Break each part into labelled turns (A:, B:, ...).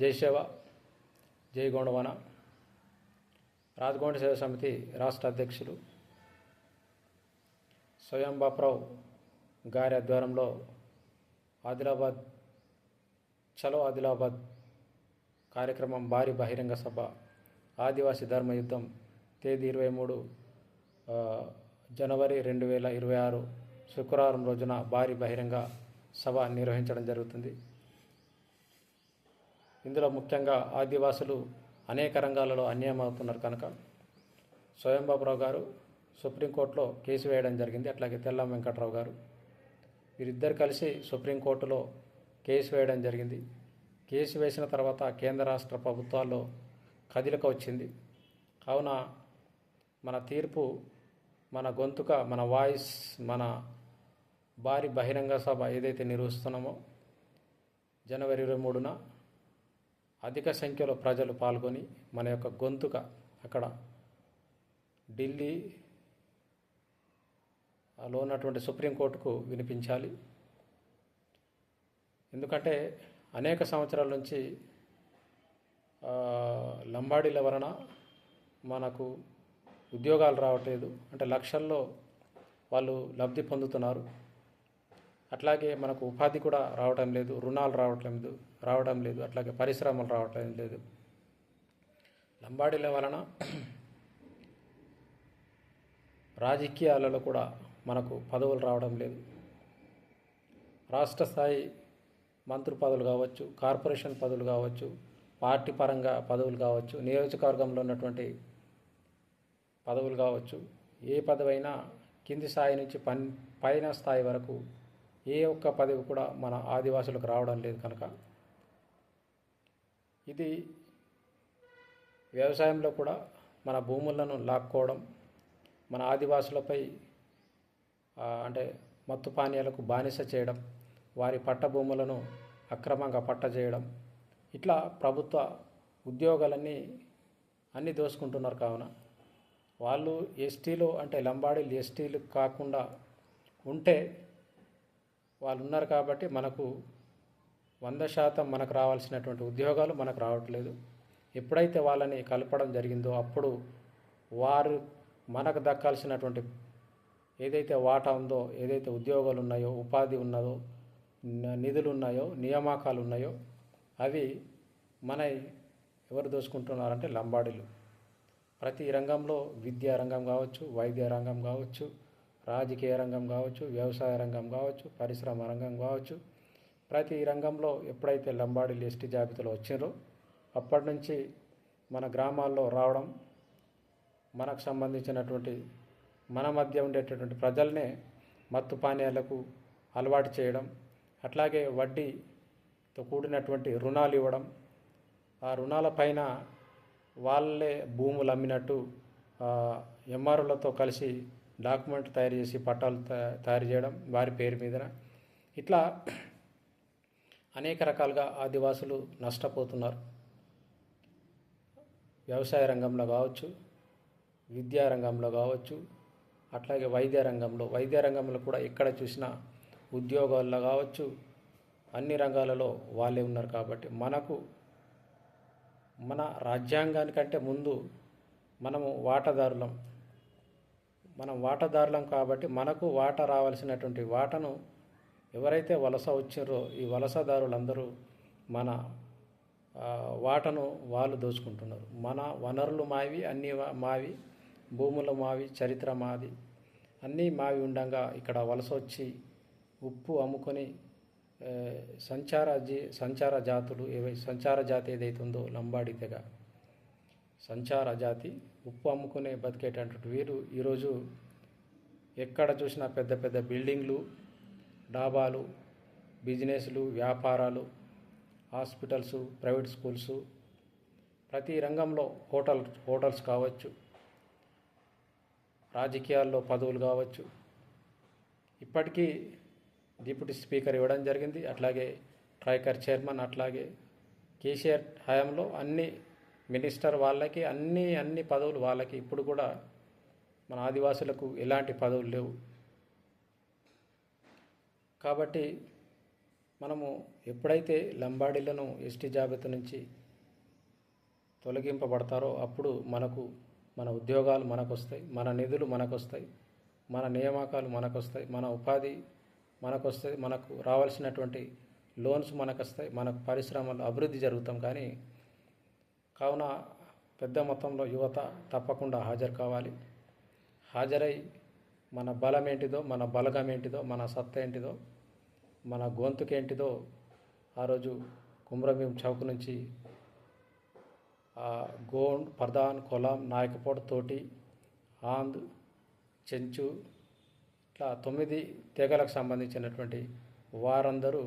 A: జై సేవ జై గోండవన. రాజగోండ సేవ సమితి రాష్ట్ర అధ్యక్షులు స్వయం బాపురావు గారి ఆధ్వర్యంలో ఆదిలాబాద్ చలో ఆదిలాబాద్ కార్యక్రమం భారీ బహిరంగ సభ ఆదివాసీ ధర్మ యుద్ధం తేదీ ఇరవై మూడు జనవరి రెండు వేల ఇరవై ఆరు శుక్రవారం రోజున భారీ బహిరంగ సభ నిర్వహించడం జరుగుతుంది. ఇందులో ముఖ్యంగా ఆదివాసులు అనేక రంగాలలో అన్యాయం అవుతున్నారు కనుక స్వయంబాబురావు గారు సుప్రీంకోర్టులో కేసు వేయడం జరిగింది. అట్లాగే తెల్లం వెంకట్రావు గారు వీరిద్దరు కలిసి సుప్రీంకోర్టులో కేసు వేయడం జరిగింది. కేసు వేసిన తర్వాత కేంద్ర రాష్ట్ర ప్రభుత్వాల్లో కదిలిక వచ్చింది. కావున మన తీర్పు మన గొంతుక మన వాయిస్ మన భారీ బహిరంగ సభ ఏదైతే నిర్వహిస్తున్నామో జనవరి ఇరవై మూడున అధిక సంఖ్యలో ప్రజలు పాల్గొని మన యొక్క గొంతుక అక్కడ ఢిల్లీ లో ఉన్నటువంటి సుప్రీంకోర్టుకు వినిపించాలి. ఎందుకంటే అనేక సంవత్సరాల నుంచి లంబాడీల వలన మనకు ఉద్యోగాలు రావట్లేదు. అంటే లక్షల్లో వాళ్ళు లబ్ధి పొందుతున్నారు. అట్లాగే మనకు ఉపాధి కూడా రావటం లేదు రుణాలు రావటం లేదు. రావడం లేదు. అట్లాగే పరిశ్రమలు రావటం లేదు. లంబాడీల వలన రాజకీయాలలో కూడా మనకు పదవులు రావడం లేదు. రాష్ట్ర స్థాయి మంత్రి పదవులు కావచ్చు కార్పొరేషన్ పదవులు కావచ్చు పార్టీ పరంగా పదవులు కావచ్చు నియోజకవర్గంలో ఉన్నటువంటి పదవులు కావచ్చు ఏ పదవైనా కింది స్థాయి నుంచి పన్ పైన స్థాయి వరకు ఏ ఒక్క పదవి కూడా మన ఆదివాసులకు రావడం లేదు కనుక ఇది వ్యవసాయంలో కూడా మన భూములను లాక్కోవడం మన ఆదివాసులపై అంటే మత్తు పానీయాలకు బానిస చేయడం వారి పట్ట భూములను అక్రమంగా పట్ట చేయడం ఇట్లా ప్రభుత్వ ఉద్యోగాలన్నీ అన్నీ దోసుకుంటున్నారు కావున. వాళ్ళు ఎస్టీలు అంటే లంబాడీలు ఎస్టీలు కాకుండా ఉంటే వాళ్ళు ఉన్నారు కాబట్టి మనకు వంద శాతం మనకు రావాల్సినటువంటి ఉద్యోగాలు మనకు రావట్లేదు. ఎప్పుడైతే వాళ్ళని కలపడం జరిగిందో అప్పుడు వారు మనకు దక్కాల్సినటువంటి ఏదైతే వాటా ఉందో ఏదైతే ఉద్యోగాలు ఉన్నాయో ఉపాధి ఉన్నదో నిధులు ఉన్నాయో నియామకాలు ఉన్నాయో అవి మన ఎవరు దోసుకుంటున్నారంటే లంబాడీలు. ప్రతి రంగంలో విద్యా రంగం కావచ్చు వైద్య రంగం కావచ్చు రాజకీయ రంగం కావచ్చు వ్యవసాయ రంగం కావచ్చు పరిశ్రమ రంగం కావచ్చు ప్రతి రంగంలో ఎప్పుడైతే లంబాడీలు ఎస్టీ జాబితాలో వచ్చారో అప్పటి నుంచి మన గ్రామాల్లో రావడం మనకు సంబంధించినటువంటి మన మధ్య ఉండేటటువంటి ప్రజల్నే మత్తు పానీయాలకు అలవాటు చేయడం అట్లాగే వడ్డీతో కూడినటువంటి రుణాలు ఇవ్వడం ఆ రుణాలపైన వాళ్ళే భూములు అమ్మినట్టు ఎంఆర్ఓలతో కలిసి డాక్యుమెంట్ తయారు చేసి పట్టాలు తయారు చేయడం వారి పేరు మీదన. ఇట్లా అనేక రకాలుగా ఆదివాసులు నష్టపోతున్నారు. వ్యవసాయ రంగంలో కావచ్చు విద్యా రంగంలో కావచ్చు అట్లాగే వైద్య రంగంలో. వైద్య రంగంలో కూడా ఎక్కడ చూసినా ఉద్యోగాల్లో కావచ్చు అన్ని రంగాలలో వాళ్ళే ఉన్నారు కాబట్టి మనకు మన రాజ్యాంగానికంటే ముందు మనము వాటాదారులం. మనం వాటాదారులం కాబట్టి మనకు వాటా రావాల్సినటువంటి వాటను ఎవరైతే వలస వచ్చారో ఈ వలసదారులందరూ మన వాటను వాళ్ళు దోచుకుంటున్నారు. మన వనరులు మావి అన్నీ మావి భూములు మావి చరిత్ర మాది అన్నీ మావి ఉండగా ఇక్కడ వలస వచ్చి ఉప్పు అమ్ముకొని సంచార జీ సంచార జాతులు ఏవై సంచార జాతి ఏదైతే ఉందో లంబాడి తెగ సంచార జాతి ఉప్పు అమ్ముకునే బతికేటటువంటి వీరు. ఈరోజు ఎక్కడ చూసినా పెద్ద పెద్ద బిల్డింగ్లు డాబాలు బిజినెస్లు వ్యాపారాలు హాస్పిటల్స్ ప్రైవేట్ స్కూల్స్ ప్రతి రంగంలో హోటల్ హోటల్స్ కావచ్చు రాజకీయాల్లో పదవులు కావచ్చు. ఇప్పటికీ డిప్యూటీ స్పీకర్ ఇవ్వడం జరిగింది. అట్లాగే ట్రైకర్ చైర్మన్ అట్లాగే కేసీఆర్ హయాంలో అన్ని మినిస్టర్ వాళ్ళకి అన్ని అన్ని పదవులు వాళ్ళకి ఇప్పుడు కూడా మన ఆదివాసులకు ఎలాంటి పదవులు లేవు. కాబట్టి మనము ఎప్పుడైతే లంబాడీలను ఎస్టీ జాబితా నుంచి తొలగింపబడతారో అప్పుడు మనకు మన ఉద్యోగాలు మనకు వస్తాయి మన నిధులు మనకు వస్తాయి మన నియామకాలు మనకు వస్తాయి మన ఉపాధి మనకు వస్తాయి మనకు రావాల్సినటువంటి లోన్స్ మనకు వస్తాయి మనకు పరిశ్రమలు అభివృద్ధి జరుగుతాం. కానీ కావున పెద్ద మొత్తంలో యువత తప్పకుండా హాజరు కావాలి. హాజరై మన బలం ఏంటిదో మన బలగం ఏంటిదో మన సత్తా ఏంటిదో మన గొంతుకేంటిదో ఆ రోజు కుమ్రభీం చౌక్ నుంచి గోండ్ ప్రధాన్ కొలాం నాయకపోట్ తోటి ఆంద్ చెంచు ఇట్లా తొమ్మిది తెగలకు సంబంధించినటువంటి వారందరూ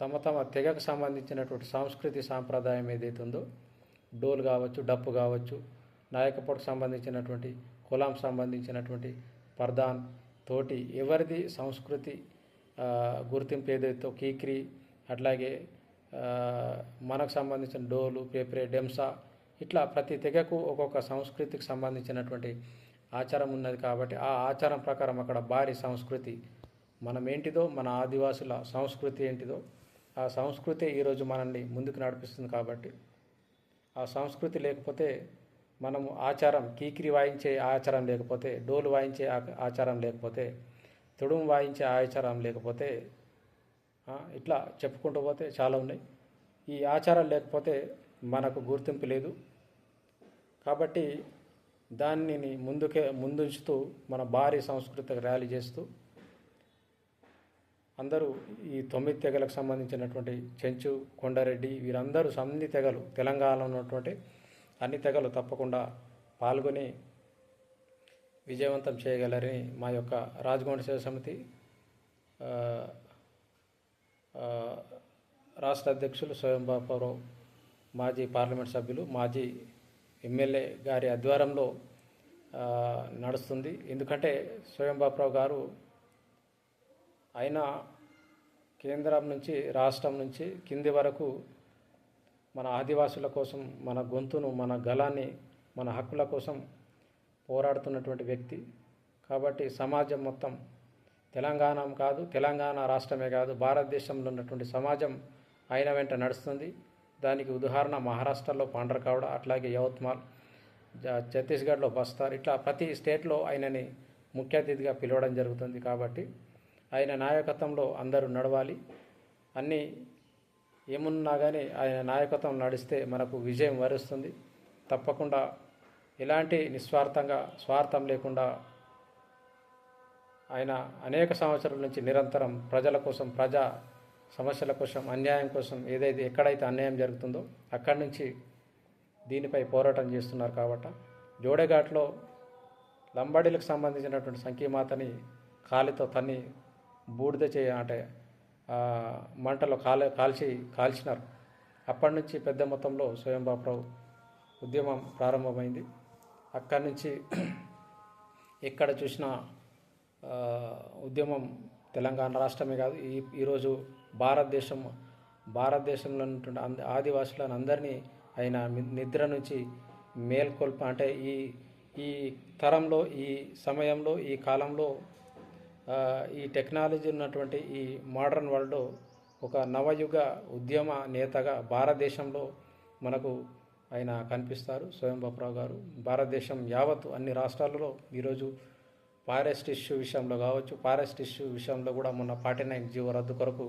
A: తమ తమ తెగకు సంబంధించినటువంటి సాంస్కృతి సాంప్రదాయం ఏదైతే ఉందో డోలు కావచ్చు డప్పు కావచ్చు నాయకపోటకు సంబంధించినటువంటి కులాం సంబంధించినటువంటి ప్రధాన్ తోటి ఎవరిది సంస్కృతి గుర్తింపు ఏదైతే కీక్రి అట్లాగే మనకు సంబంధించిన డోలు పేపరే డెంసా ఇట్లా ప్రతి తెగకు ఒక్కొక్క సంస్కృతికి సంబంధించినటువంటి ఆచారం ఉన్నది కాబట్టి ఆ ఆచారం ప్రకారం అక్కడ భారీ సంస్కృతి. మనం ఏంటిదో మన ఆదివాసుల సంస్కృతి ఏంటిదో ఆ సంస్కృతి ఈరోజు మనల్ని ముందుకు నడిపిస్తుంది కాబట్టి ఆ సంస్కృతి లేకపోతే మనము ఆచారం కీకిరి వాయించే ఆచారం లేకపోతే డోలు వాయించే ఆ- ఆచారం లేకపోతే తుడుము వాయించే ఆచారం లేకపోతే ఇట్లా చెప్పుకుంటూ పోతే చాలా ఉన్నాయి. ఈ ఆచారం లేకపోతే మనకు గుర్తింపు లేదు. కాబట్టి దానిని ముందుకే ముందుంచుతూ మన భారీ సాంస్కృతిక ర్యాలీ చేస్తూ అందరూ ఈ తొమ్మిది తెగలకు సంబంధించినటువంటి చెంచు కొండారెడ్డి వీరందరూ అన్ని తెగలు తెలంగాణలో ఉన్నటువంటి అన్ని తెగలు తప్పకుండా పాల్గొని విజయవంతం చేయగలరని మా యొక్క రాజగోండ సేవ సమితి రాష్ట్ర అధ్యక్షులు స్వయం బాపారావు మాజీ పార్లమెంట్ సభ్యులు మాజీ ఎమ్మెల్యే గారి ఆధ్వర్యంలో నడుస్తుంది. ఎందుకంటే స్వయంబాపురావు గారు అయినా కేంద్రం నుంచి రాష్ట్రం నుంచి కింది వరకు మన ఆదివాసుల కోసం మన గొంతును మన గలాన్ని మన హక్కుల కోసం పోరాడుతున్నటువంటి వ్యక్తి. కాబట్టి సమాజం మొత్తం తెలంగాణ కాదు తెలంగాణ రాష్ట్రమే కాదు భారతదేశంలో ఉన్నటువంటి సమాజం ఆయన వెంట నడుస్తుంది. దానికి ఉదాహరణ మహారాష్ట్రలో పాండ్రకావడ అట్లాగే యవత్మాల్ జ- ఛత్తీస్గఢ్లో బస్తార్ ఇట్లా ప్రతి స్టేట్లో ఆయనని ముఖ్య అతిథిగా పిలవడం జరుగుతుంది కాబట్టి ఆయన నాయకత్వంలో అందరూ నడవాలి. అన్నీ ఏమున్నా కానీ ఆయన నాయకత్వం నడిస్తే మనకు విజయం వరుస్తుంది. తప్పకుండా ఎలాంటి నిస్వార్థంగా స్వార్థం లేకుండా ఆయన అనేక సంవత్సరాల నుంచి నిరంతరం ప్రజల కోసం ప్రజా సమస్యల కోసం అన్యాయం కోసం ఏదైతే ఎక్కడైతే అన్యాయం జరుగుతుందో అక్కడి నుంచి దీనిపై పోరాటం చేస్తున్నారు కాబట్టి జోడేఘాట్లో లంబాడీలకు సంబంధించినటువంటి సంఖ్యమాతని కాలితో తన్ని బూడిద చేయ అంటే మంటలో కాల కాల్చి కాల్చినారు. అప్పటి నుంచి పెద్ద మొత్తంలో స్వయం ఉద్యమం ప్రారంభమైంది. అక్కడి నుంచి ఎక్కడ చూసినా ఉద్యమం తెలంగాణ రాష్ట్రమే కాదు ఈ ఈరోజు భారతదేశం భారతదేశంలో ఉన్నటువంటి అంద ఆదివాసులను అందరినీ ఆయన నిద్ర నుంచి మేల్కొల్ప అంటే ఈ ఈ తరంలో ఈ సమయంలో ఈ కాలంలో ఈ టెక్నాలజీ ఉన్నటువంటి ఈ మోడర్న్ వరల్డ్లో ఒక నవయుగ ఉద్యమ నేతగా భారతదేశంలో మనకు ఆయన కనిపిస్తారు. స్వయంబప్రావు గారు. భారతదేశం యావత్తు అన్ని రాష్ట్రాలలో ఈరోజు ఫారెస్ట్ ఇష్యూ విషయంలో కావచ్చు ఫారెస్ట్ ఇష్యూ విషయంలో కూడా మొన్న ఫార్టీ నైన్ జీవో రద్దు కొరకు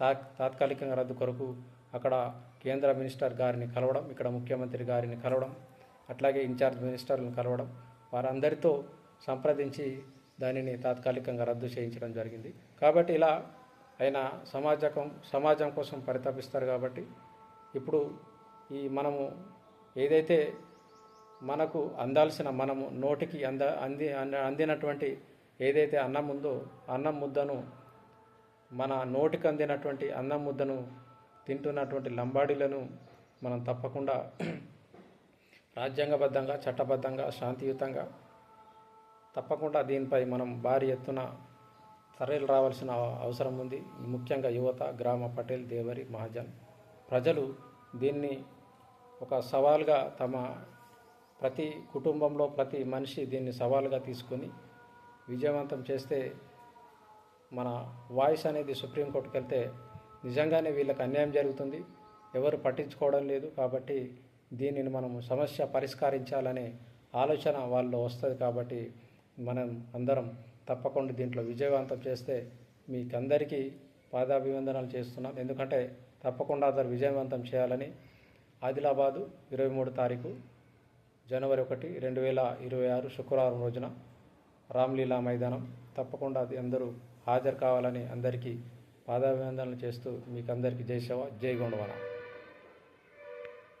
A: తా తాత్కాలికంగా రద్దు కొరకు అక్కడ కేంద్ర మినిస్టర్ గారిని కలవడం ఇక్కడ ముఖ్యమంత్రి గారిని కలవడం అట్లాగే ఇన్ఛార్జ్ మినిస్టర్లను కలవడం వారందరితో సంప్రదించి దానిని తాత్కాలికంగా రద్దు చేయించడం జరిగింది. కాబట్టి ఇలా ఆయన సమాజకం సమాజం కోసం పరితపిస్తారు కాబట్టి ఇప్పుడు ఈ మనము ఏదైతే మనకు అందాల్సిన మనము నోటికి అంద అంది అంద- అందినటువంటి ఏదైతే అన్నం ఉందో అన్నం ముద్దను మన నోటికి అందినటువంటి అన్నం ముద్దను తింటున్నటువంటి లంబాడీలను మనం తప్పకుండా రాజ్యాంగబద్ధంగా చట్టబద్ధంగా శాంతియుతంగా తప్పకుండా దీనిపై మనం భారీ ఎత్తున చర్యలు రావాల్సిన అవసరం ఉంది. ముఖ్యంగా యువత గ్రామ పటేల్ దేవరి మహాజన్ ప్రజలు దీన్ని ఒక సవాల్గా తమ ప్రతి కుటుంబంలో ప్రతి మనిషి దీన్ని సవాల్గా తీసుకొని విజయవంతం చేస్తే మన వాయిస్ అనేది సుప్రీంకోర్టుకి వెళ్తే నిజంగానే వీళ్ళకి అన్యాయం జరుగుతుంది. ఎవరు పట్టించుకోవడం లేదు కాబట్టి దీనిని మనము సమస్య పరిష్కరించాలనే ఆలోచన వాళ్ళు వస్తుంది కాబట్టి మనం అందరం తప్పకుండా దీంట్లో విజయవంతం చేస్తే మీకందరికీ పాదాభివందనాలు చేస్తున్నాం. ఎందుకంటే తప్పకుండా అతను విజయవంతం చేయాలని ఆదిలాబాదు ఇరవై మూడు తారీఖు జనవరి ఒకటి రెండు వేల ఇరవై ఆరు శుక్రవారం రోజున రామ్లీలా మైదానం. తప్పకుండా అది అందరూ హాజరు కావాలని అందరికీ పాదాభివందనలు చేస్తూ మీకు అందరికీ జై శవ జై గొండవన.